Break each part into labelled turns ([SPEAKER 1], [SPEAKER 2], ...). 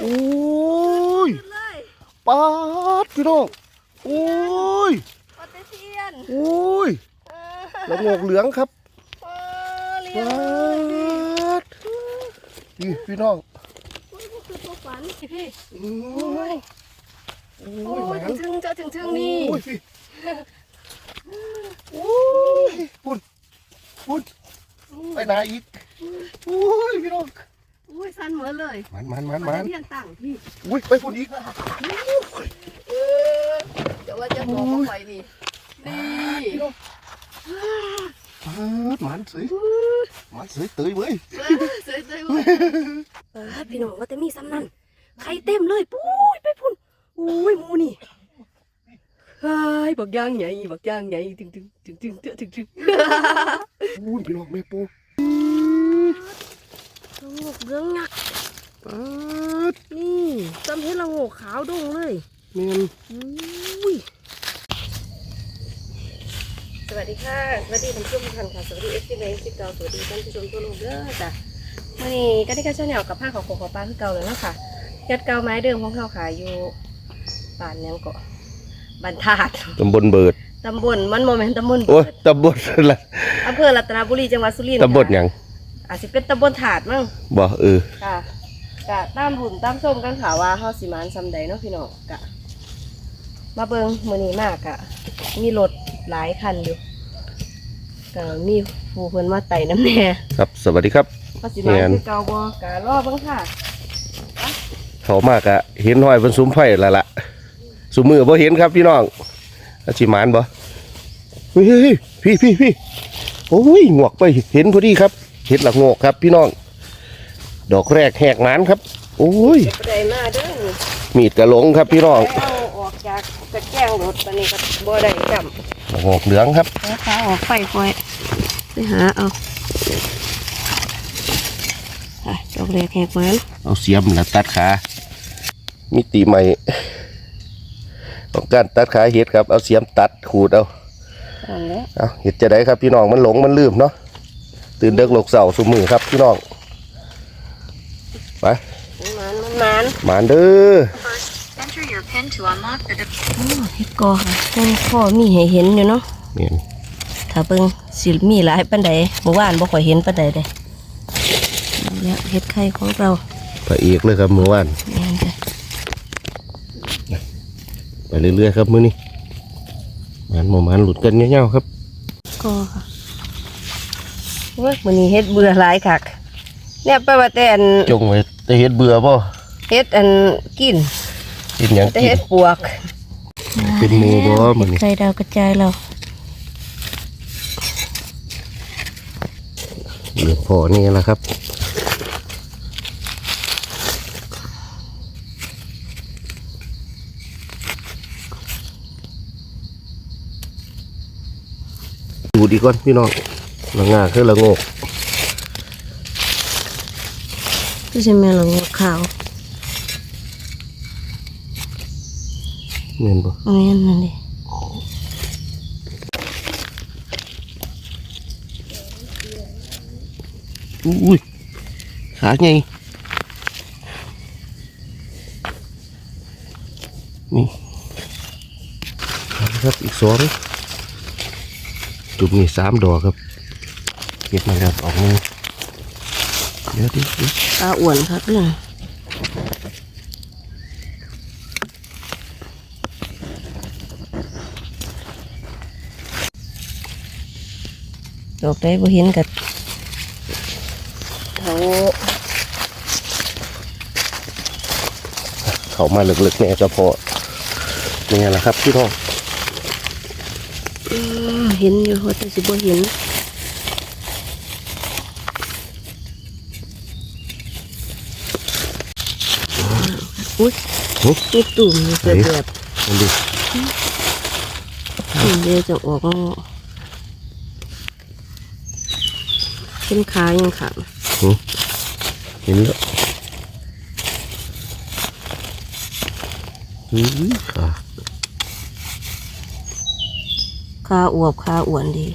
[SPEAKER 1] โอ้ย
[SPEAKER 2] ขึ้นเลย
[SPEAKER 1] ปาดพี่น้องโอ้ย
[SPEAKER 2] ปฏิเทียน
[SPEAKER 1] โอ้ย
[SPEAKER 2] เอ
[SPEAKER 1] ละโงกเหลืองครับ
[SPEAKER 2] อเลี้ย
[SPEAKER 1] ปางดนี่พี่น้อง
[SPEAKER 2] คือตัวฝันพี่
[SPEAKER 1] โอ้ยโอ้
[SPEAKER 2] โอ้
[SPEAKER 1] ยห
[SPEAKER 2] ย
[SPEAKER 1] มัน
[SPEAKER 2] ถึงจะถึงถึงนี่
[SPEAKER 1] โอ้ยพี่โอ้ยพุ่นพุ่นไปไหนอีกโอ้ยพี่น้อง
[SPEAKER 2] โอ้ยสั่นเหมือนเลย
[SPEAKER 1] มันมันมัน
[SPEAKER 2] ป
[SPEAKER 1] มัน
[SPEAKER 2] ฏิเทียนตั้งพี่
[SPEAKER 1] อุ้ยไปพุ่นอีก
[SPEAKER 2] เออเดี๋ยวว่าจะบอกว่าไฟนี่นี่
[SPEAKER 1] ปาดมันสวยมันสวยเตยเว้ย
[SPEAKER 2] เออเสยเสยเว้ยเออพี่น้องว่าแต่มีซ้ำนั่นไข่เต็มเลยปุ้ยไปพุ่นโอ้ยหมูนี่เฮ้ยบักย่างใหญ่บักย่างใหญ่ถึงถึงถึงถึงถึงถึงถึง
[SPEAKER 1] อุ้ยพี่น้องแม่ปู
[SPEAKER 2] ละโงกเรื่องงัก
[SPEAKER 1] ปาด
[SPEAKER 2] นี่จำเห็นละโงกขาวดงเลย
[SPEAKER 1] เมน
[SPEAKER 2] อุ้ยสวัสดีค่ะสวัสดีท่านผู้ชมทุกท่านค่ะสวัสดีเอฟซีเมย์สิเก่าสวัสดีท่านผู้ชมทั่วโลกเด้อจ้ะวันนี้ก็ได้การเช่าแนวกับผ้าของโคของปลาคือเก่าเลยเนาะค่ะยัดเก่าไม้เดิมของเขาขายอยู่บ้านแนวเกาะบ้านธาตุ
[SPEAKER 1] ตำบลเบิด
[SPEAKER 2] ตำบลมันโมเมนตำบล
[SPEAKER 1] โอ้ยตำบลอะไร
[SPEAKER 2] อำเภอรัตนบุรีจังหวัดสุรินทร์
[SPEAKER 1] ตำบลหยัง
[SPEAKER 2] อาจจะเป็นตำบลถาดมั้ง
[SPEAKER 1] บ่เออ
[SPEAKER 2] กะกะตามบุญตามส้มกันข่าวว่าเฮาสิมานซำใดเนาะพี่น้องกะ มาเบิ่งมื้อนี้มากกะ มีรถหลายคันอยู่กะมีผู้เพิ่นมาไต่น้ำแน่
[SPEAKER 1] ครับสวัสดีครับ
[SPEAKER 2] เฮาสิมา
[SPEAKER 1] แม่น
[SPEAKER 2] คือเก่าบ่กะรอเบิ่งค่ะ
[SPEAKER 1] เขามากอะเห็นห้อยบนซุ้มไฟและละสุมือบ่เห็นครับพี่น้องอาชิมานบ่เฮ้ยเฮ้ยเฮ้ยพี่พี่พี่โอ้ยงวกไปเห็นพอดีครับ เห็ดละโงกครับ พี่น้อง ดอกแรกแหกหมานครับ โอ้ย
[SPEAKER 2] เดี๋ยวบ่ได้มาเด้อนี่
[SPEAKER 1] มีดกระหลงครับพี่น้อง
[SPEAKER 2] ไปเอาออกจากตะแกรงรถปานนี้ก็บ่ได้จำ
[SPEAKER 1] ละโงกเหลืองครับ
[SPEAKER 2] แล้วขาออกไฟค่อยไปหาเอาอะดอกแรกแหกมัน
[SPEAKER 1] เอาเสียมแล้วตัดขามิติใหม่ต้องการตัดขาเห็ดครับ เอาเสียมตัดขูดเอา
[SPEAKER 2] นั่นแหละ
[SPEAKER 1] เอาเห็ดจะได้ครับพี่น้องมันหลงมันลืมเนาะ ตื่นเด็กหลกเสาสุมือครับพี่น้องไป
[SPEAKER 2] มันมันมันมัน
[SPEAKER 1] หมานเด้อ
[SPEAKER 3] Enter your PIN to unlock the device.
[SPEAKER 2] โอ้เฮ็ดกอค่ะคงพ่อมีให้เห็นอยู่เนาะ
[SPEAKER 1] เนี่ย
[SPEAKER 2] ถ้าเบิ่งสิมีหลายปานใดเมื่อวานบ่ค่อยเห็นปานใดเด้นี่แหละเฮ็ดไข่ของเรา
[SPEAKER 1] พระเอกเลยครับมือว่าน
[SPEAKER 2] แม่นจ้ะ
[SPEAKER 1] ไปเรื่อยๆครับมือนี้หมานหมอหมานหลุดกันเงี้ยวๆครับ
[SPEAKER 2] กอค่ะ โอ้ยมื้อนี้เฮ็ดเบื่อหลายคักเนี่ยไปว่าแต่อัน
[SPEAKER 1] จงไว้แต่เห็ดเบื่อป่ะ
[SPEAKER 2] เฮ็ดอันกิน
[SPEAKER 1] กินหยัง
[SPEAKER 2] แต่
[SPEAKER 1] กิ
[SPEAKER 2] เฮ็
[SPEAKER 1] น
[SPEAKER 2] ดปวก
[SPEAKER 1] เป็นหมูบ่มื้อนี้
[SPEAKER 2] ไข่ดาวกระจายเรา
[SPEAKER 1] เหลือพอนี่แหละครับดูดีก่อนพี่น้อง ละงาคือละโงก
[SPEAKER 2] คือสิแม่นละงอกขาว
[SPEAKER 1] เห็นปะ
[SPEAKER 2] แม่นนั่นดิ
[SPEAKER 1] อุ้ยขาไงนี่เอาละครับอีกสองจุดนี่สามดอกครับ เก็บมาแล้วออกมาเดี๋ยวดิเดี๋ยว
[SPEAKER 2] ตาอ้วนครับเรื่องดอกได้บ่เห็นกับเถา
[SPEAKER 1] เขามาเลึกๆเนี่ยจะพอนี่แหละครับพี่น้อง
[SPEAKER 2] อืมเห็นอยู่ว่าแต่สิบ่เห็น อุ้ย
[SPEAKER 1] หึ
[SPEAKER 2] มีตุ่มมีเกิดแบบ
[SPEAKER 1] มันดิ
[SPEAKER 2] ตุ่มเดียวจะออกงอกเป็นขายังขาด
[SPEAKER 1] เห็นแล้วอุ้ยขา
[SPEAKER 2] ขาอวบขาอ้วนดี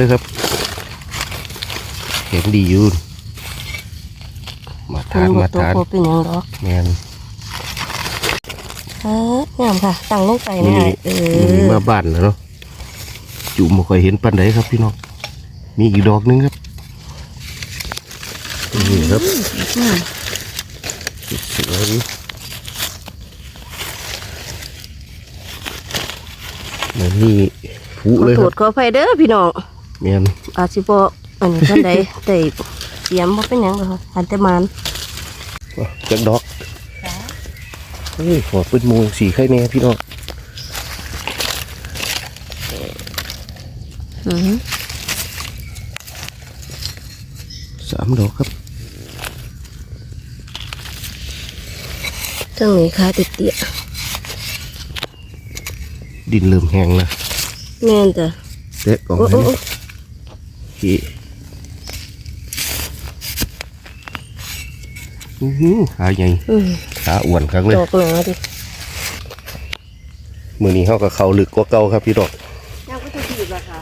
[SPEAKER 1] เลยครับเห็นดีอยู่มาทานมาทาน
[SPEAKER 2] ตัวเป็นหยังดอก
[SPEAKER 1] แมน
[SPEAKER 2] เอองามค่ะตั้งลงไป
[SPEAKER 1] นี่
[SPEAKER 2] ง่ายเอ
[SPEAKER 1] นี่
[SPEAKER 2] อ
[SPEAKER 1] มาบ้านแล้วเนาะจุ่มบ่ค่อยเห็นปันไดครับพี่น้องมีอีกดอกหนึงครับนี่ครับ
[SPEAKER 2] อืม
[SPEAKER 1] สวยดีแล้วนี่ผุ
[SPEAKER 2] ขอ
[SPEAKER 1] เลย
[SPEAKER 2] โท
[SPEAKER 1] ครั
[SPEAKER 2] ษ
[SPEAKER 1] บ
[SPEAKER 2] ขออภัยเด้อพี่น้อง
[SPEAKER 1] แมน
[SPEAKER 2] อาจสิบ่อันนี้ท่านใดแต่เสียมบ่เป็นหยังดอกค่ะอันแต่มัน
[SPEAKER 1] จักดอกเฮ้ยขอเป็นหมูสีไข่แน่พี่น้อง
[SPEAKER 2] อือ
[SPEAKER 1] สามดอกครับ
[SPEAKER 2] จังนี้ค่ะติดเตี้ย
[SPEAKER 1] ดินเริ่มแห้งแล้ว
[SPEAKER 2] แม่นจ้ะ
[SPEAKER 1] เตะออก
[SPEAKER 2] โอ้
[SPEAKER 1] ให้
[SPEAKER 2] โอ้โอ้
[SPEAKER 1] พี่อื้อหือขาใหญ่
[SPEAKER 2] อืม
[SPEAKER 1] ขาอ้วนครั้งเลย
[SPEAKER 2] ดอกหนาดิ
[SPEAKER 1] มือนี้เขากับเขาลึกกว่าเก่าครับพี่ดอก
[SPEAKER 2] ย่างก็จะถีบละค่ะ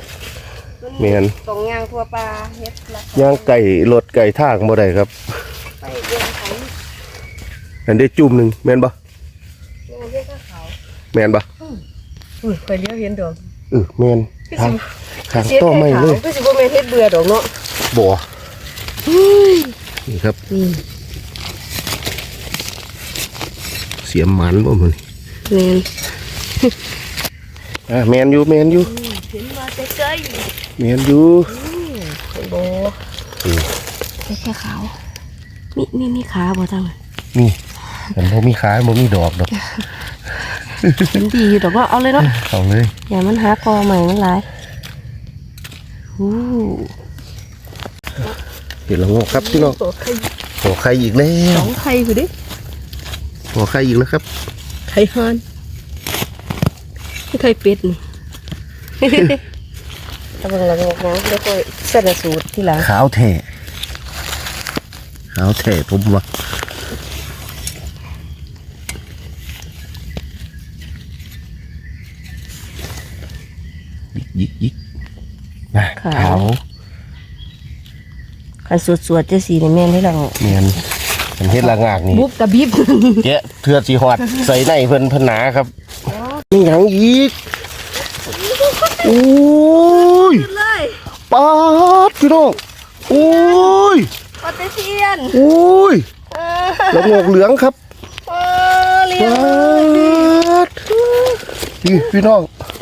[SPEAKER 1] แม่น
[SPEAKER 2] ตรงย่างทั่วปลาเฮ็ดละ
[SPEAKER 1] ย่างไก่รถไก่ทางบ่ได้ครับ
[SPEAKER 2] ไปเดินไถ
[SPEAKER 1] อันได้จุ่มหนึ่งแม่นปะ
[SPEAKER 2] ย่างเฮ็ดก็เขา
[SPEAKER 1] แม่นปะ
[SPEAKER 2] อุ้ยไปเลี้ยวเห็นดอก
[SPEAKER 1] เออแม่นทา งทางต่อไม่เลย
[SPEAKER 2] ก็สิบ่แม่นเฮ็ดเบื่อดอกเนาะ
[SPEAKER 1] บ่นี่ครับ
[SPEAKER 2] นี่
[SPEAKER 1] เสียมหมันบ่มัน
[SPEAKER 2] แม่น
[SPEAKER 1] อะแม่นอยู่แม่นอยู่
[SPEAKER 2] เห็นมาแต่ไกล
[SPEAKER 1] แม่นอยู่
[SPEAKER 2] เห็นบ่แค่แค่ขาวมีมีมีขาบ่จัง
[SPEAKER 1] นี่มันบ่มีขาบ่มีดอกดอก
[SPEAKER 2] เห็นดีอยู่ดอกว่าเอาเลยเนาะ
[SPEAKER 1] เอาเลย
[SPEAKER 2] อย่ามันหากอใหม่มันหลาย อู้
[SPEAKER 1] เห็นแล้วงอกครับพี่น้อง
[SPEAKER 2] ตัวไข่
[SPEAKER 1] หัวไข่อีกแล้
[SPEAKER 2] ส
[SPEAKER 1] ว
[SPEAKER 2] องไข่คือดิ
[SPEAKER 1] หัวไข่อีกแล้วครับ
[SPEAKER 2] ไข่ห่านไข่เป็ดนี่ตะบังละงอกนะแล้วก็เส้นสูตรที่หลัง
[SPEAKER 1] ขาวแท้ขาวแท้ผมว่ายิกยิกยิก นะขาว
[SPEAKER 2] คันสวดๆจะสีในแม่นได้หลัง
[SPEAKER 1] เมียนเป็นเฮ็ดละงากนี่
[SPEAKER 2] บุบตะบิบ
[SPEAKER 1] แกะเทือสีหอด ใส่ในเพิ่นเพนหนาครับนี่หยังอีกโอ้ย
[SPEAKER 2] เลย
[SPEAKER 1] ปาดพี่น้องโอ้ย
[SPEAKER 2] ปาเตเทียน
[SPEAKER 1] โอ้ย
[SPEAKER 2] เอ
[SPEAKER 1] แล้วงอกเหลืองครับ
[SPEAKER 2] อเลี้ย
[SPEAKER 1] ปางดนี่พี่น้อง
[SPEAKER 2] อุ้ย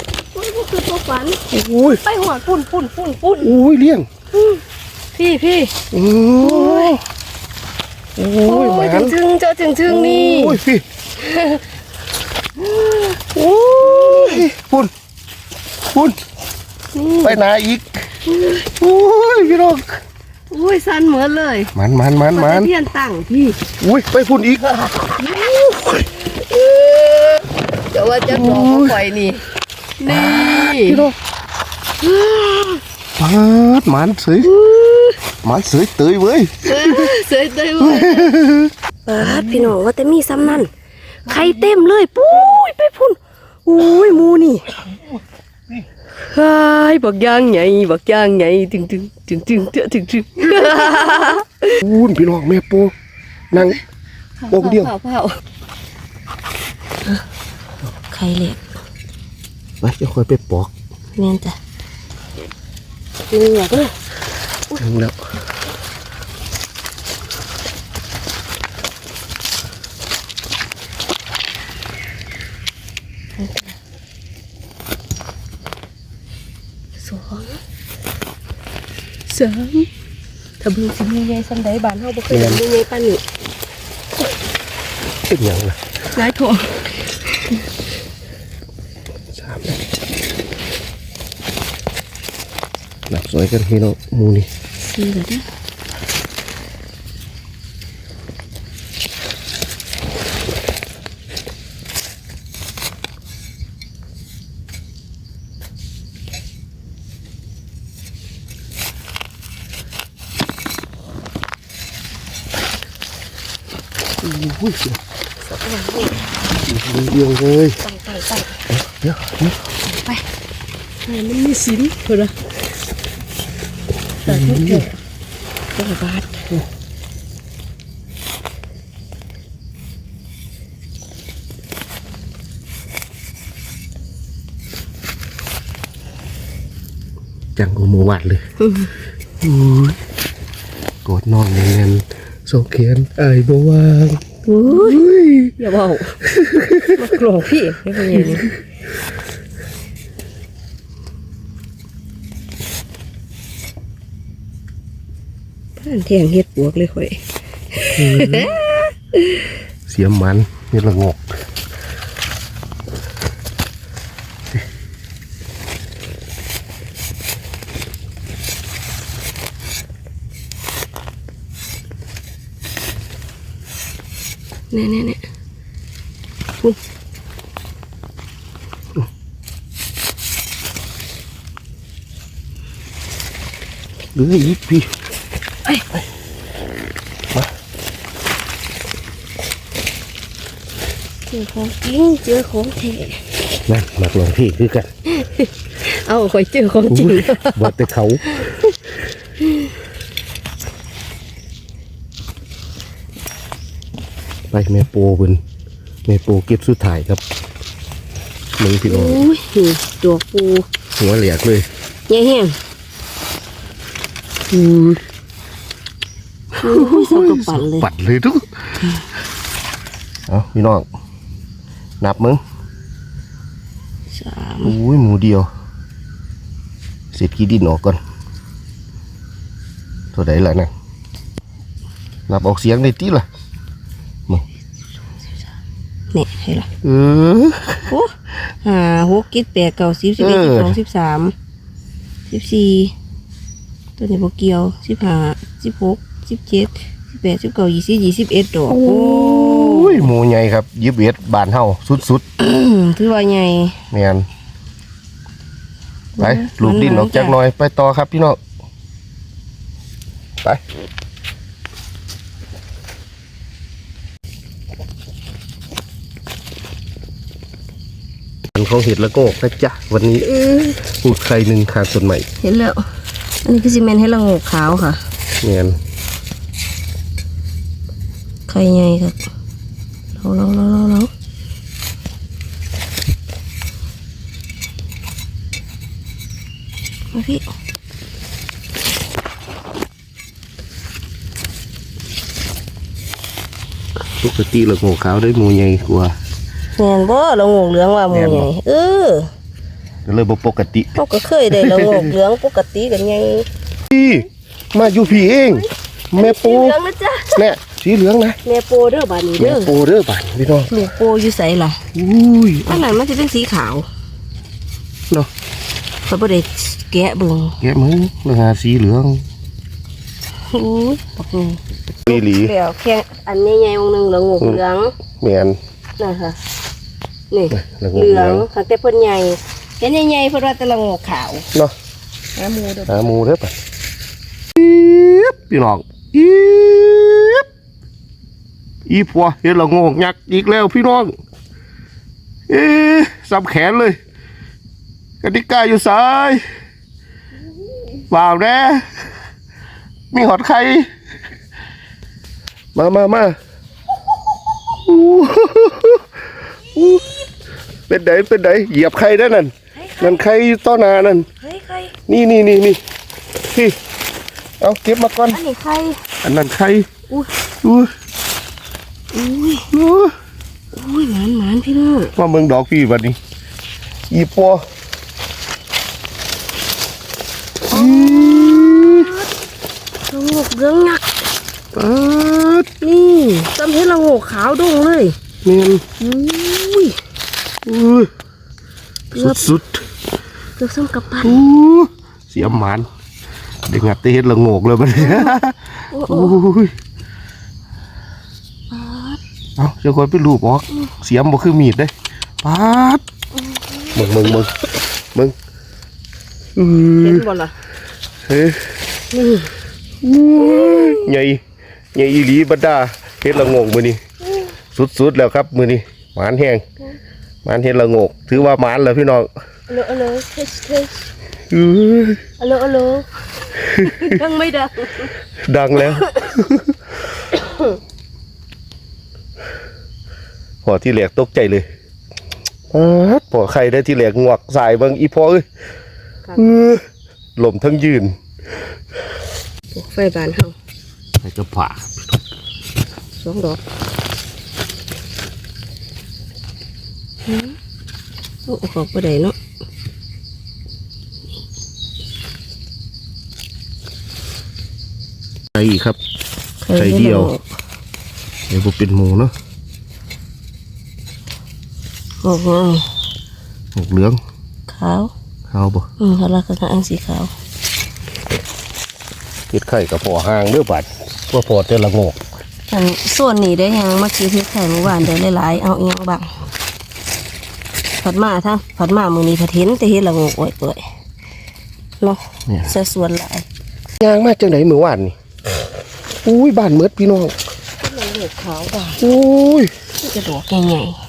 [SPEAKER 2] คือตัวฝัน
[SPEAKER 1] โอ้ย
[SPEAKER 2] ไปหัวปุ่นปุ่นปุ่นปุ่น
[SPEAKER 1] โอ้ยเลี้ยง
[SPEAKER 2] พี่พี่
[SPEAKER 1] โอ้ยโอ้ยหมาน
[SPEAKER 2] ถึงๆเจอถึงถึงๆนี่
[SPEAKER 1] โอ้ยพี่โอ้ยพุ่นพุ่น
[SPEAKER 2] นี่
[SPEAKER 1] ไปไหนอีกโอ้ยพี่น้อง
[SPEAKER 2] อุ้ยสั้นเหมือนเลย
[SPEAKER 1] มันมันมัน
[SPEAKER 2] ปา
[SPEAKER 1] มั
[SPEAKER 2] เต
[SPEAKER 1] น
[SPEAKER 2] เทียนตั้งพี่
[SPEAKER 1] อุ้ยไปพุ่นอีก
[SPEAKER 2] เดี๋ยวว่าจะรอเขาปล่อยนี่ นี่
[SPEAKER 1] พี่น้องปาดหมันสวยหมันสวยเตยเว้ย
[SPEAKER 2] เออเสยเตยเว้ยปาดพี่น้องว่าแต่มีซ้ำนั่นไข่เต็มเลยปุ้ยไปพุ่นอุ้ยหมูนี่ไอ้ยบักย่างใหญ่บักย่างใหญ่ตึงตึงตึงตึงเตอะตึงตึง
[SPEAKER 1] พูนพี่น้องแม่ปูนั่งโอ้เดียว
[SPEAKER 2] เผาเผาไข่เหล็ก
[SPEAKER 1] ไปจะค่อยไปปอก
[SPEAKER 2] แม่นจ้ะนี่อยากเลย
[SPEAKER 1] ถึงแล้ว
[SPEAKER 2] สองสามถ้าเบิ่งสิมีใหญ่ซ้ำใดบ้านเฮาบ่เคยเห็นมีใหญ่ปานนี้
[SPEAKER 1] เป็นหยังล่ะ
[SPEAKER 2] หลายถั่ว
[SPEAKER 1] สามแล้ว หลับสวยกันพี่น้องหมูนี่
[SPEAKER 2] สี่แล้วเด้อ
[SPEAKER 1] อุ้ยเดียวเลย
[SPEAKER 2] ตั้งตั้งตั้ง
[SPEAKER 1] เดี๋ยวเดี๋ยว
[SPEAKER 2] ไปให้มันมีสินเพิ่นน่ะ ทุกเถื่อจังบาท
[SPEAKER 1] จังกูหมูวัดเลยอุ้ยกดน้องแน่นๆส่งเขียนไอ้บ่วาง
[SPEAKER 2] อุ้ย
[SPEAKER 1] อย่า
[SPEAKER 2] เบา มากรธพี่ไม่เป็นยังไง ผ่านเที่ยงเฮ็ดบวกเลยข่อย
[SPEAKER 1] เสียมันเฮ็ดละงก
[SPEAKER 2] แน่แน่แน่
[SPEAKER 1] เหลืออีกพี่
[SPEAKER 2] เจ อของจริงเจอของแท้
[SPEAKER 1] นั่นมักลองพี่คือกัน
[SPEAKER 2] เอาข่อยเจอของจริง
[SPEAKER 1] บ่แต่เขาไปแม่โปเพิ่นแม่โปเก็บสุดท้ายครับมึงพี่น้อง
[SPEAKER 2] อุ้ยนี่ตัวปู
[SPEAKER 1] หัวเหลียกเลย
[SPEAKER 2] ใหญ่แห้ง
[SPEAKER 1] อุ้ย
[SPEAKER 2] อุ้ยสองกับปั่นเลย
[SPEAKER 1] ปัดเลยทุก เอาพี่น้อง นับมึง
[SPEAKER 2] สาม
[SPEAKER 1] อุ้ยหมูเดียวเสร็จขี้ดินออกก่อนตัวใดล่ะนะนับออกเสียงได้ตีล่ะ
[SPEAKER 2] เนี่ยเห็นละ
[SPEAKER 1] เออ
[SPEAKER 2] โอ้ห้าหกเจ็ดแปดเก้าสิบสิบเอ็ด
[SPEAKER 1] เอ
[SPEAKER 2] สิ
[SPEAKER 1] อ
[SPEAKER 2] บสองสิบสามสิบสี่ตัวนี้โบเกียวสิบห้าสิบหกสิบเจ็ดสิบแปดสิบเก้ายี่สิบยี่สิบเอ็ดดอก
[SPEAKER 1] โอ้ ยหมูใหญ่ครับยิบเอ็ดบานเฮาสุด
[SPEAKER 2] อืมถือว่าใหญ่
[SPEAKER 1] ๆแมนไปลูกดินออกจากหน่อยไปต่อครับพี่น้องไปอันของเห็ดละโงกนะจ๊ะวันนี้
[SPEAKER 2] เออ
[SPEAKER 1] พูดใครหนึ่งขาดส่วนใหม่
[SPEAKER 2] เห็นแล้ว อันนี้คือซีเมนต์ให้ละโงกขาวค่ะ
[SPEAKER 1] แมน
[SPEAKER 2] ไข่ใหญ่ครับ เราเราเราเราเรามาพี่
[SPEAKER 1] ปกติละโงกขาวได้หมูใหญ่กว่า
[SPEAKER 2] แม่นบ่ละโงกเหลืองว่าหมูใหญ่เออ
[SPEAKER 1] ก็เลยบ่ปกติ
[SPEAKER 2] เราก็เคยได้ละโงกเหลืองปกติกันไง
[SPEAKER 1] พี่มาอยู่พี่เองแม่ปู
[SPEAKER 2] สีเหลืองนะจ๊ะ
[SPEAKER 1] แน่ สีเหลืองนะ
[SPEAKER 2] แม่โปเด้อบานนี้
[SPEAKER 1] แม่
[SPEAKER 2] เด้อ
[SPEAKER 1] ปูเด้อบ้านพี่น้อง
[SPEAKER 2] ลูกโปอยู่ใสล่ะ
[SPEAKER 1] อุ้ย
[SPEAKER 2] อันนั้นมันจะเป็นสีขาว
[SPEAKER 1] เนาะ
[SPEAKER 2] เขาบ่ได้แกะเบิ่ง
[SPEAKER 1] แกะมือเรื่องหาสีเหลือง
[SPEAKER 2] อู้ยปักนี่
[SPEAKER 1] นี่หลี
[SPEAKER 2] เดี๋ยวแค่อันใหญ่ๆวงหนึงละโงกเหลือง
[SPEAKER 1] แมน
[SPEAKER 2] นั่นค่ะนี่
[SPEAKER 1] ละโง
[SPEAKER 2] เห
[SPEAKER 1] ก
[SPEAKER 2] ลื
[SPEAKER 1] เห
[SPEAKER 2] อ
[SPEAKER 1] ลืองง
[SPEAKER 2] ค่ะแต่เพิ่นใหญ่เห็นใหญ่ๆเพิ่นว่าแต่ละโงกขาว
[SPEAKER 1] เนาะ
[SPEAKER 2] หาหมูเด้อ
[SPEAKER 1] หาหมูเด้อป่ะอีบพี่น้องอีบ อีพัวเห็นละโงกยักษ์อีกแล้วพี่น้อง เอ๊ะสับแขนเลยกติกาอยู่ซ้ายเปล่าแน่มีหอดใครมามามาอู้หูเป็นไดเป็นไดเหยียบใครได้นั่นนั่นใครอยู่ต้อหนานั่น
[SPEAKER 2] เฮ้ยใคร
[SPEAKER 1] นี่นี่นี่นี่พี่เอาเก็บมาก่อน
[SPEAKER 2] อันนี้ใคร
[SPEAKER 1] อันนั้นใคร
[SPEAKER 2] อุ้ย
[SPEAKER 1] อุ้ย
[SPEAKER 2] อุ้ย
[SPEAKER 1] อุ้ย
[SPEAKER 2] อุ้ยหมานหมานพี่น้อง
[SPEAKER 1] มาเมืองดอกพี่วันนี้อีปัวอี
[SPEAKER 2] ละโงกเหลืองยักษ์
[SPEAKER 1] ปัด
[SPEAKER 2] นี่จำเห็นละโงกขาวดงเลย
[SPEAKER 1] เมียน
[SPEAKER 2] อุ้ย
[SPEAKER 1] อุ้ยสุดสุด
[SPEAKER 2] เกือบซ้ำกับปัน
[SPEAKER 1] ๆอู้เสียหมันเด็กงัดเตะเฮ็ดละโงกเลยบัดนี้
[SPEAKER 2] โอ้โห
[SPEAKER 1] อุ้ย เอาเจ้าคนเป็นรูปออก เสียมบ่คือมีดเด้ปัดมึงมึงมึงมึงอื
[SPEAKER 2] เห็น
[SPEAKER 1] อ
[SPEAKER 2] บ่ล่ะ
[SPEAKER 1] เฮ้ย
[SPEAKER 2] นี่
[SPEAKER 1] ใหญ่ใหญ่อีหลีบรรดาเฮ็ดละโงกมือนี้สุดๆแล้วครับมือนี้หมานแห้งหมานเฮ็ดละโงก ถือว่าหมานแล้วพี่น้อง
[SPEAKER 2] เลยเลยเทสเทส
[SPEAKER 1] อื้อ
[SPEAKER 2] อัลโหลอัลโหลยังไม่ดัง
[SPEAKER 1] ดังแล้ว พอที่แหลกตกใจเลยอ๊าดพอใครได้ที่แหลกงวกสายเบางอีพอเอ้ย
[SPEAKER 2] ครับ
[SPEAKER 1] เออลมทั้งยืน
[SPEAKER 2] ไฟบานเฮา
[SPEAKER 1] ใส่กระผ่า
[SPEAKER 2] สองดอกหืมโอ้ขอบบ่ได้เนาะ
[SPEAKER 1] ใส่อีกครับไข่เดียว เดี๋ยวผมเป็นหมูเนาะ
[SPEAKER 2] โอ้โห
[SPEAKER 1] หมกเหลือง
[SPEAKER 2] ขาว
[SPEAKER 1] ขาวบ่
[SPEAKER 2] อืมเขาลักษณะอันสีขาว
[SPEAKER 1] เห็ดไข่กับพอห่างเด้อบัดว่าพอแต่ละโงก
[SPEAKER 2] อันส่วนนี้ได้ยังเมื่อกี้ที่ไข่เมื่อวานได้หลายๆเอาเอียงบังผัดมาทั้งผัดมามือนี้ผัดเห็นแต่เห็นละงกโอ้ยเปื่อยเนาะ
[SPEAKER 1] เนี่ย
[SPEAKER 2] เสียส่วนหลาย
[SPEAKER 1] ย่างมาจังไหนมือวานนี่อุ้ยบ้านเมิดพี่น้อง
[SPEAKER 2] ละงกขาวบ่า
[SPEAKER 1] อุ้ย
[SPEAKER 2] จะดอกใหญ่ๆ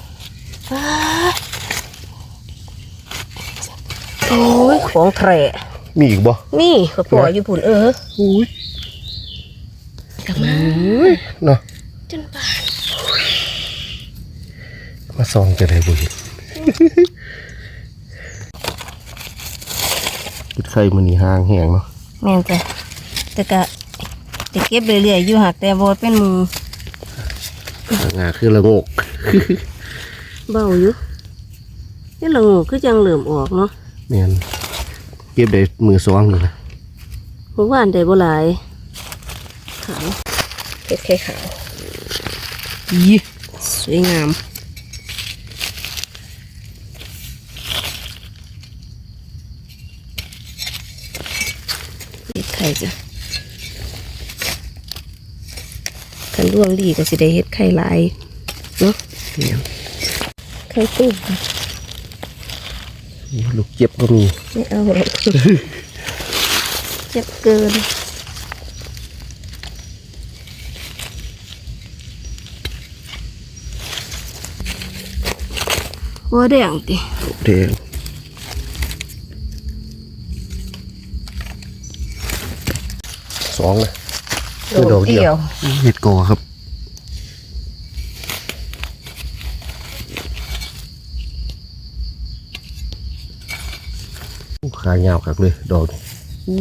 [SPEAKER 2] ว้า โอ้ยของแทะ
[SPEAKER 1] มีอีกบ่
[SPEAKER 2] นี่เขาปล่อยอยู่ผุนเออ
[SPEAKER 1] อุ้ย
[SPEAKER 2] กลับมา
[SPEAKER 1] อุ้ยเนาะ
[SPEAKER 2] จนบาน
[SPEAKER 1] มาซองจะได้บุญกิดไข่มันนี่ห่างแห้งเนาะ
[SPEAKER 2] แม่นจ้ะแต่กะจะเก็บเรื่อยๆอยู่หักแต่บดเป็นหมู
[SPEAKER 1] งาคือละโงก
[SPEAKER 2] เบาอยู่นี่ละงูคือจังเหลื่อมออกเนาะ
[SPEAKER 1] เนียนเก็บได้มือสองนี่แหละ
[SPEAKER 2] เมื่อวานได้บ่หลายขาวเห็ดไข่ขาวยี่สวยงามเห็ดไข่จ้ะกันร่วงดีก็สิได้เห็ดไข่หลายเนาะ
[SPEAKER 1] เนียน
[SPEAKER 2] ไข่ตุ้มค่ะ
[SPEAKER 1] ลูกเจ็บก็มี
[SPEAKER 2] ไม่เอาหรอกเจ็บเกินหัวแดงติ
[SPEAKER 1] แดงสองเลยคือดอกเดียวเห็ดกอครับ ขายาวครับเลยดอกนี่
[SPEAKER 2] อู้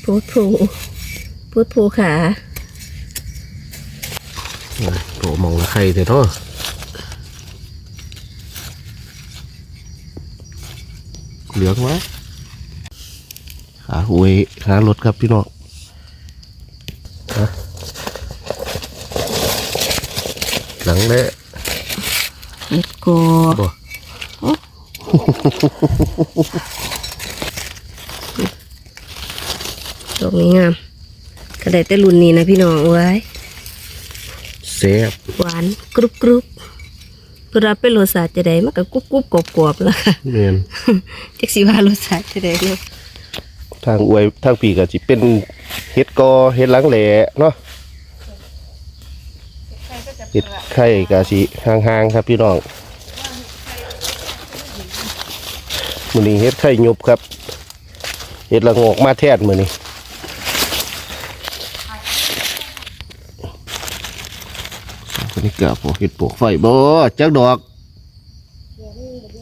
[SPEAKER 2] โพดโพโพดโพขา
[SPEAKER 1] โตมองละใครเถอะเนาะเหลืองวะขาหวยขารถครับพี่น้องฮะหลังเละ
[SPEAKER 2] เห็ดกอ
[SPEAKER 1] บ่
[SPEAKER 2] ดอกนี้งามกระไดแต่รุ่นนี้นะพี่น้องไว้ย
[SPEAKER 1] แซ่บ
[SPEAKER 2] หวานกรุบกรุบเพื่อรับเป็นรสชาติจะได้มันก็กรุบกรุบกรอบกรอบๆแล้วค่ะ
[SPEAKER 1] เนียน
[SPEAKER 2] จักสิว่ารสชาติจะได้เนาะ
[SPEAKER 1] ทางอวยทางปีก็จิเป็นเฮ็ดกอเฮ็ดหลังแหล่เนาะเฮ็ดไข่ก็สิห่างๆครับพี่น้อง มื้อนี้เฮ็ดไข่ยุบครับเฮ็ดละโงกมาแทนมื้อนี้คนนี้ก็พอเฮ็ดปลวกไฟบ่จักดอก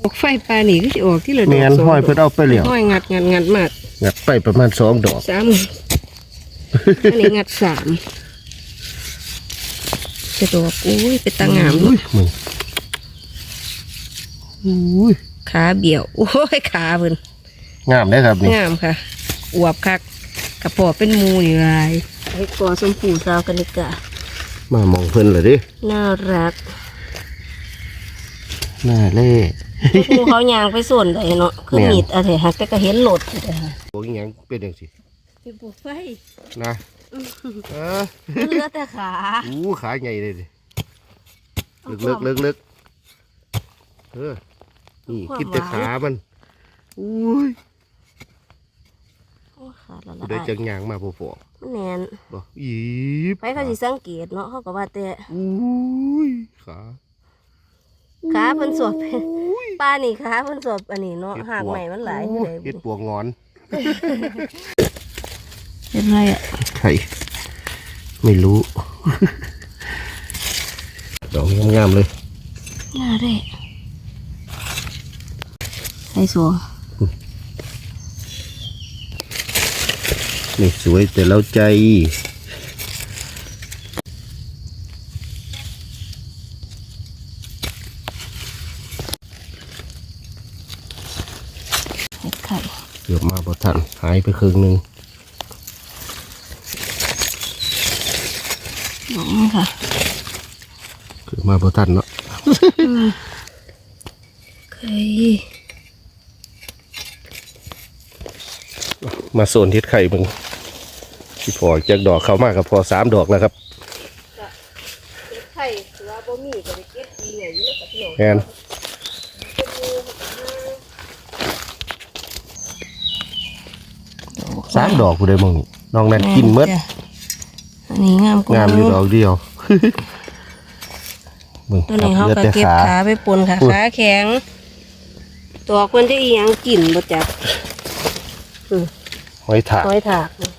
[SPEAKER 2] ออกไฟปลานี่ก็สิออกที่ละดอก
[SPEAKER 1] แม่น
[SPEAKER 2] สง
[SPEAKER 1] ห้อย
[SPEAKER 2] ดก
[SPEAKER 1] เพิ่นเอาไปแล้ว
[SPEAKER 2] ห้อยงัดงัดงัดมาก
[SPEAKER 1] งัดไปประมาณสองดอก
[SPEAKER 2] สามอันนี้งัดสามจะดอกอุ้ยเป็นตางาม
[SPEAKER 1] อุ้
[SPEAKER 2] เนาะ
[SPEAKER 1] ยมึงอุ้ย
[SPEAKER 2] ขาเบี่ยว โอ้ยขาเพิ่น
[SPEAKER 1] งามได้ครับนี่
[SPEAKER 2] งามค่ะ อวบคักกระปอเป็นหมูอยู่ไรไอ้กอสมผูสาวกันนิกะ
[SPEAKER 1] มามองเพิ่นเลยดิ
[SPEAKER 2] น่ารัก
[SPEAKER 1] หน้าเล่
[SPEAKER 2] พวกเขายางไปส่วนใดเนาะคือ
[SPEAKER 1] แม่น
[SPEAKER 2] มีดอะไรฮักแต่ก็เห็นโหลดอยู่เด้อ
[SPEAKER 1] โอ้ยยังเป็นอย่างสิ
[SPEAKER 2] เป็นปลูกไฟ
[SPEAKER 1] นะเออ
[SPEAKER 2] เหลือแต่ขา
[SPEAKER 1] อู้ขาใหญ่เลยดิลึกลึกลึกลึกเออ นี่กินแต่ขามันอุ้ย
[SPEAKER 2] โอ้ยขาดละ
[SPEAKER 1] กู
[SPEAKER 2] ละ
[SPEAKER 1] ได้
[SPEAKER 2] อาย
[SPEAKER 1] จังยางมาพอ
[SPEAKER 2] มันแน่น
[SPEAKER 1] ๆบอกอีบ
[SPEAKER 2] ไปเขาสิสังเกตเนาะเขาก็ว่าแต่
[SPEAKER 1] อุ้ยขา
[SPEAKER 2] ขาเพิ่นสวบป้านี่ขาเพิ่นสวบอันนี้เนาะหากใหม่มันหลายอยู่เลย
[SPEAKER 1] เฮ็ดปวกงอน
[SPEAKER 2] เป็นไรอะ
[SPEAKER 1] ใครไม่รู้ดอกงามๆเลย
[SPEAKER 2] น่าได้ ไอ้สัว
[SPEAKER 1] นี่สวยแต่เราใจ
[SPEAKER 2] เห็ดไข่
[SPEAKER 1] เกือบมาบ่ทันหายไปครึ่งหนึง
[SPEAKER 2] ดอกนี้ค่ะ
[SPEAKER 1] เกือบมาบ่ทันเนาะ
[SPEAKER 2] ไข่
[SPEAKER 1] มาโซนเฮ็ดไข่มึงที่พอจากดอกเข้ามากับพอสามดอกแล้วครับ
[SPEAKER 2] เห็ดไข่ถือว่าบ่มีก็ได้เก็บดีเนี่ยอยู่กับพี่น้อง
[SPEAKER 1] แอนสามดอกกูได้มองนี่น้องนั่นกินเมด
[SPEAKER 2] จ้ะอันนี้งามกว่
[SPEAKER 1] งามอยู่ดอกเดียวมึง
[SPEAKER 2] ตัวนี้เขา
[SPEAKER 1] ลือ
[SPEAKER 2] ก็
[SPEAKER 1] แต่
[SPEAKER 2] เก็บ
[SPEAKER 1] ขา
[SPEAKER 2] ขาไปปนค่ะ
[SPEAKER 1] อุ้ย
[SPEAKER 2] ขาแข็งตัวควรจะอีหยังกินบ่จัก
[SPEAKER 1] หอยถาก
[SPEAKER 2] ร้อยถากนี่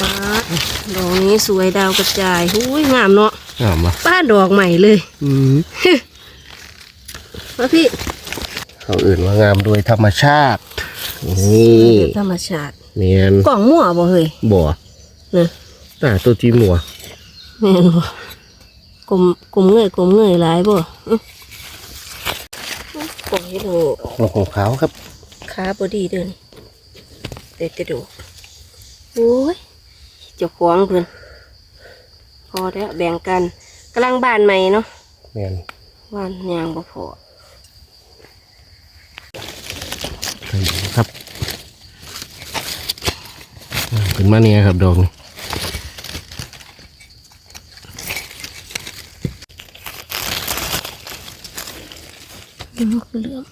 [SPEAKER 2] ป้าดดอกนี้สวยดาวกระจายหุ้ยงามเนาะ
[SPEAKER 1] งามปะ
[SPEAKER 2] ป้าดอกใหม่เลย
[SPEAKER 1] อืม
[SPEAKER 2] มาพี่
[SPEAKER 1] เขาอื่นว่างามโดยธรรมชาตินี่
[SPEAKER 2] ธรรมชาติ
[SPEAKER 1] เมียน
[SPEAKER 2] กล่องมั่วบ่เฮ้ย
[SPEAKER 1] บ่อ
[SPEAKER 2] นะ
[SPEAKER 1] หน้าตัวจีมัว
[SPEAKER 2] แม่นบ่กลมกลมเงยกลมเงยหลายบ่อื้อกล่องเฮ็ดโห
[SPEAKER 1] ลงของขาวครับ
[SPEAKER 2] ขาบดีเดินเด็ดจะดูโอ้ยเจ้าของเพื่อนพอแล้วแบ่งกันกำลังบ้านใหม่เนาะ
[SPEAKER 1] เมียน
[SPEAKER 2] บ้านยางบ่พอ
[SPEAKER 1] ใครอยู่ครับงามขึ้นมาเนี่ยครับดอกนี่
[SPEAKER 2] ดูคือเรื่อง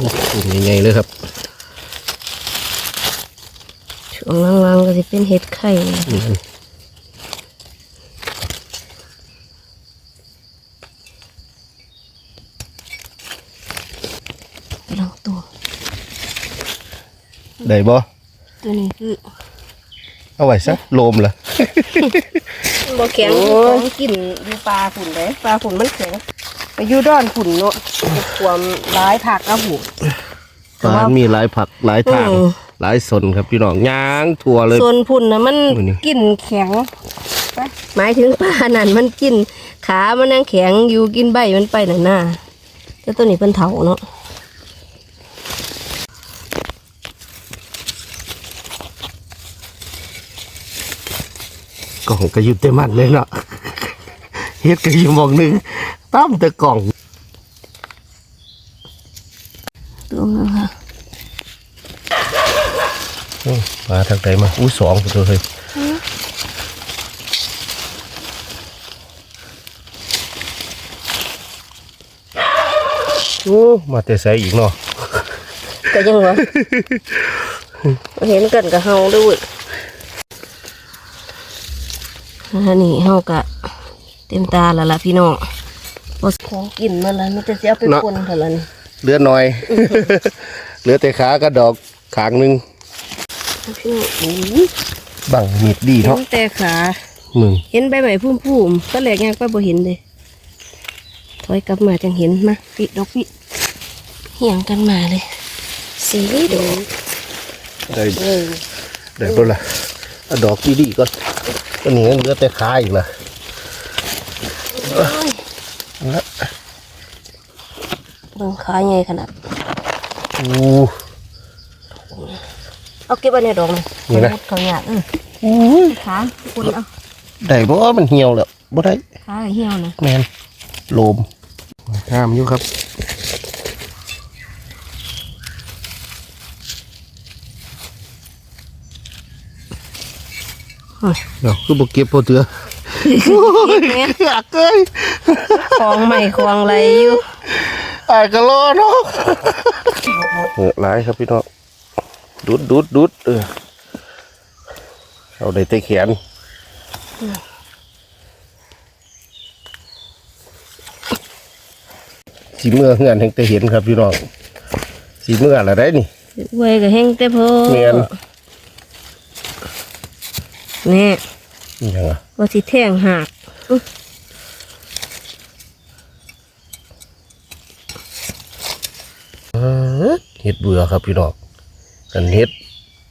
[SPEAKER 1] ตุ่มใหญ่ๆเลยครับ
[SPEAKER 2] ช่วงล่างๆก็จะเป็นเห็ดไข่นะ
[SPEAKER 1] เมียน
[SPEAKER 2] กำลังตัว
[SPEAKER 1] ได้บ่
[SPEAKER 2] ตัวนี้คือ
[SPEAKER 1] เอาไว้ซะโลมเหรอ
[SPEAKER 2] บ่แข็งของกินอยู่ปลาขุนเลยปลาขุนมันแข็งไปอยู่ดอนขุนเนาะ ความร้ายผักเอาหู
[SPEAKER 1] ปลามีหลายผักหลายทาง
[SPEAKER 2] อืม
[SPEAKER 1] หลายสนครับพี่น้องย่างทั่วเลย
[SPEAKER 2] ส่วนพุ่นนะมัน
[SPEAKER 1] อุ้ยนี่
[SPEAKER 2] กินแข็งไปหมายถึงปลานั่นมันกินขามันยังแข็งอยู่กินใบมันไปหน่ะหน้าแต่ตัวนี้เป็นเถาเนาะ
[SPEAKER 1] กล่องก็อยู่เต็มมันเลยเนาะเฮ็ดก็อยู่หมองหนึงตั้มแต่กล่อง
[SPEAKER 2] ตัวนึงค่ะ
[SPEAKER 1] อืมมาทางไหนมาอู้สองตัวเลยโอ้มาแต่ใส่อีกเนาะ
[SPEAKER 2] ก็ยังวะเห็นกันกับเฮาด้วยอันนี้เฮากะเต็มตาแล้วล่ะพี่น้องบอของกินมันละมันจะเสียไปปนเท่านั้น
[SPEAKER 1] เหลือหน่อย เหลือแต่ขากระดอกขางหนึง
[SPEAKER 2] พี่น้องโอ้ย
[SPEAKER 1] บังมีดดี
[SPEAKER 2] เห็
[SPEAKER 1] เนาะ
[SPEAKER 2] นแต่ขา
[SPEAKER 1] มึง
[SPEAKER 2] เห็นใบใหม่พุ่มพุ่มๆก็แหลกยังไปบ่เห็นเลยถอยกลับมาจังเห็นมาปิดดอกปิเหี่ยงกันมาเลย สีดู
[SPEAKER 1] ได้
[SPEAKER 2] เออ
[SPEAKER 1] ได้บ่ล่ะเอาดอกดีๆก่อนอันนี้เหลือแต่ขาอีกล่ะ
[SPEAKER 2] โอ้ย
[SPEAKER 1] เอาละ
[SPEAKER 2] เบิ่งขาใหญ่ขนาด
[SPEAKER 1] อู้
[SPEAKER 2] เอาเก็บไว้ในดอกเลย
[SPEAKER 1] นี่นะ
[SPEAKER 2] เขาหยาดเออ
[SPEAKER 1] อู้ย
[SPEAKER 2] ขาคุณเอา
[SPEAKER 1] ได้บ่มันเหี่ยวแล้วบ่ได้
[SPEAKER 2] ขาเหี่ยวนะ
[SPEAKER 1] แมนโลมงามอยู่ครับเดี๋ยวคือบอกเก็บพอเตือ
[SPEAKER 2] เนี่ย
[SPEAKER 1] อยากเอ้ย
[SPEAKER 2] ของใหม่ของอะไรอยู่
[SPEAKER 1] อายก็รอเนาะโหหลายครับพี่น้องดุดดุดดุดเออเอาได้เตะเขียนสีเมื่อเงื่นแห่งเตะเห็นครับพี่น้องสีเมื่ออะไรได้นี่
[SPEAKER 2] เว้ยก็แห้งเตะพอ
[SPEAKER 1] เงี
[SPEAKER 2] ยน
[SPEAKER 1] นี่ยังไง
[SPEAKER 2] ว่าสีแท่งหัก
[SPEAKER 1] เฮ็ดเบื่อครับพี่น้องกันเฮ็ด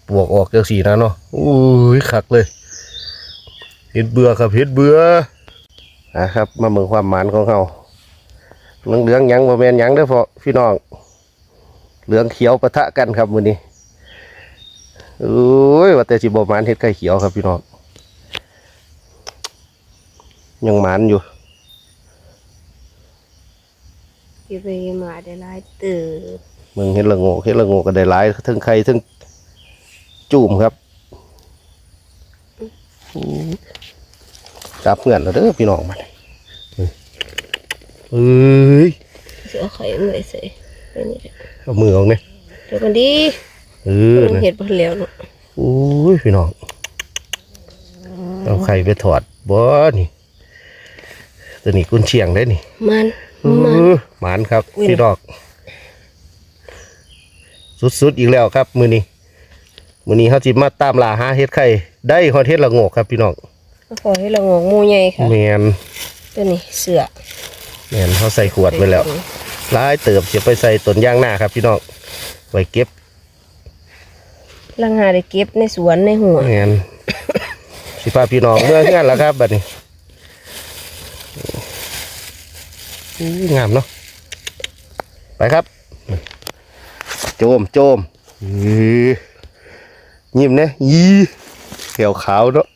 [SPEAKER 1] ปวกออกจากสีนะเนาะอุ้ยคักเลยเฮ็ดเบื่อครับเฮ็ดเบื่อนะครับมาเมืองความหมานของเฮาเหลืองเหลืองยังบ่แมนยังเด้อพ่อพี่น้องเหลืองเขียวปะทะกันครับมื้อนี้โอ้ยว่าแต่สิบ่หมานเฮ็ดไข่เขียวครับพี่น้องยังหมานอยู่
[SPEAKER 2] สิไปมาได้หลายเติ บ
[SPEAKER 1] มึงเห็นละโงกเห็นละโงกก็ได้หลายทั้งไข่ทั้งจุ่มครับจับเงื่อนแล้วเด้อพี่น้องมันเอ้ย
[SPEAKER 2] สิเอาไข่มันไว้ใส่ไว้นี่แหละ
[SPEAKER 1] เอามือออกเนี่ย
[SPEAKER 2] เดี๋ยวกันดี
[SPEAKER 1] เออ
[SPEAKER 2] มัน
[SPEAKER 1] นะ
[SPEAKER 2] เห็ดบ่แล้วเนาะ
[SPEAKER 1] โอ้ยพี่น้องเอาไข่ไปถอดบ่นี่ตัวนี้กุนเชียงได้นี่
[SPEAKER 2] มัน
[SPEAKER 1] เอ
[SPEAKER 2] มัน
[SPEAKER 1] อหมานครับ
[SPEAKER 2] อุ้ย
[SPEAKER 1] พี่ดอก สุดๆอีกแล้วครับ มือนี้มือนี้เขาจิมาตามล่าหาเฮ็ดไข่ได้ฮอดเฮ็ดละโงกครับพี่น้อง
[SPEAKER 2] ก็ขอให้เรางอกหมูใหญ่ค่ะ
[SPEAKER 1] แมน
[SPEAKER 2] ตัวนี้เสือ
[SPEAKER 1] แมนเขาใส่ขวดไว้แล้วหลายเติบเสียไปใส่ต้นยางหน้าครับ พี่น้องไว้เก็บ
[SPEAKER 2] ลังหาได้เก็บในสวนในหัว
[SPEAKER 1] แมนสิพาพี่น้องเมื่อเฮือนแล้วครับบัดนี้อู้งามเนาะไปครับ โจมโจมอื้อยิ้มเนี่ยยีเขียวขาวเนาะ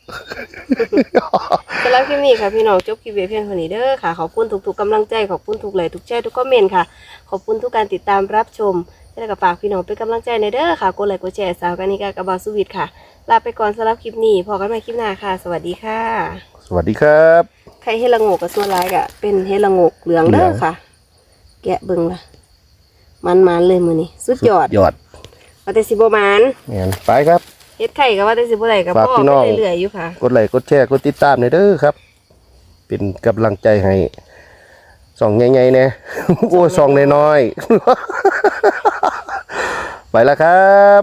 [SPEAKER 2] สำหรับคลิปนี้ค่ะพี่น้องจบคลิปไว้เพียงเท่านี้เด้อค่ะขอบคุณทุกๆกำลังใจขอบคุณทุกไลค์ทุกแชร์ทุกคอมเมนต์ค่ะ ขอบคุณทุกการติดตามรับชมและก็ฝากพี่น้องเป็นกำลังใจในเด้อค่ะกดไลค์กดแชร์สาวกานิกากระบาสุวิทย์ค่ะลาไปก่อนสำหรับคลิปนี้พอกันใหม่คลิปหน้าค่ะ สวัสดีค่ะ
[SPEAKER 1] สวัสดีครับ
[SPEAKER 2] ไข่เฮดละโงกกับส่วนร้ายกะเป็นเฮดละโงกเหลืองเด้อค่ะ แกะเบิ่งละ มันมันๆเลยมือนี้สุดยอด
[SPEAKER 1] ยอด
[SPEAKER 2] ว่าแต่สิบมัน
[SPEAKER 1] แมนไปครับ
[SPEAKER 2] เฮ็ดไข่ก็ว่าแต่สิบ่ได้กับ
[SPEAKER 1] ฝาก
[SPEAKER 2] พ่อ
[SPEAKER 1] พี่น้อง
[SPEAKER 2] ไปเรื่อยๆอยู่ค่ะ
[SPEAKER 1] กดไลค์กดแชร์กดติดตามหน่อยเด้อครับ เป็นกำลังใจให้ส่องใหญ่ๆเนี่ยโอ้ยส่องน้อยๆไปแล้วครับ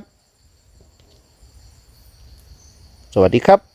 [SPEAKER 1] สวัสดีครับ